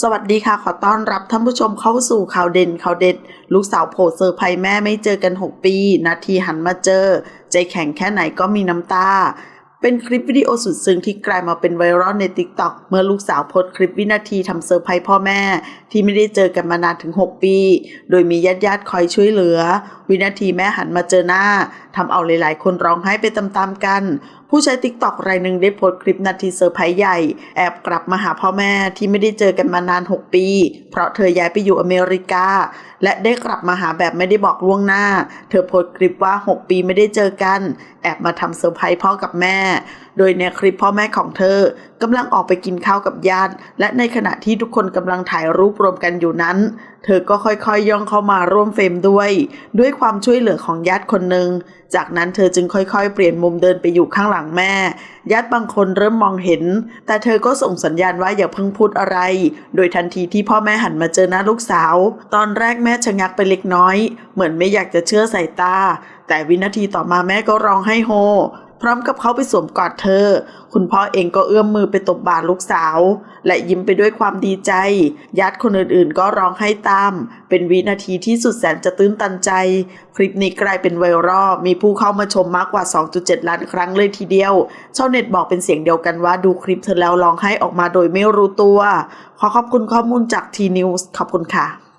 สวัสดีค่ะ ขอต้อนรับท่านผู้ชมเข้าสู่ข่าวเด่นข่าวเด็ด ลูกสาวโผล่เซอร์ไพรส์แม่ไม่เจอกัน 6 ปี นาทีหันมาเจอ ใจแข็งแค่ไหนก็มีน้ำตา เป็นคลิปวิดีโอสุดซึ้งที่กลายมาเป็นไวรัลใน t ิ k t o k เมื่อลูกสาวโพสคลิปวินาทีทำเซอร์ไพรส์พ่อแม่ ที่ไม่ได้เจอกันมานานถึง 6 ปี โดยมีญาติญาติๆคอยช่วยเหลือ วินาทีแม่หันมาเจอหน้าทำเอาหลายๆ คนร้องไห้ไปตามๆกัน ผู้ใช้ t ิ k t o k รายหนึ่งได้โพสต์คลิปนาทีเซอร์ไพรส์ใหญ่ แอบกลับมาหาพ่อแม่ที่ไม่ได้เจอกันมานาน 6 ปี เพราะเธอย้ายไปอยู่อเมริกา และได้กลับมาหาแบบไม่ได้บอกล่วงหน้า เธอโพสต์คลิปว่า 6 ปีไม่ได้เจอกัน แอบมาทำเซอร์ไพรส์พ่อกับแม่โดยในคลิปพ่อแม่ของเธอกำลังออกไปกินข้าวกับญาติ และในขณะที่ทุกคนกำลังถ่ายรูปรวมกันอยู่นั้น เธอก็ค่อยๆย่องเข้ามาร่วมเฟรมด้วย ด้วยความช่วยเหลือของญาติคนหนึ่ง จากนั้นเธอจึงค่อยๆ เปลี่ยนมุมเดินไปอยู่ข้างหลังแม่ ญาติบางคนเริ่มมองเห็น แต่เธอก็ส่งสัญญาณว่าอย่าเพิ่งพูดอะไร โดยทันทีที่พ่อแม่หันมาเจอหน้าลูกสาว ตอนแรกแม่ชะงักไปเล็กน้อย เหมือนไม่อยากจะเชื่อสายตา แต่วินาทีต่อมาแม่ก็ร้องให้โฮ พร้อมกับเขาไปสวมกอดเธอ คุณพ่อเองก็เอื้อมมือไปตบบ่าลูกสาว และยิ้มไปด้วยความดีใจ ญาติคนอื่นๆ ก็ร้องไห้ตาม เป็นวินาทีที่สุดแสนจะตื้นตันใจ คลิปนี้กลายเป็นไวรัลมีผู้เข้ามาชมมากกว่า 2.7 ล้านครั้งเลยทีเดียวชาวเน็ตบอกเป็นเสียงเดียวกันว่าดูคลิปเธอแล้วร้องไห้ออกมาโดยไม่รู้ตัว ขอขอบคุณข้อมูลจากทีนิวส์ขอบคุณค่ะ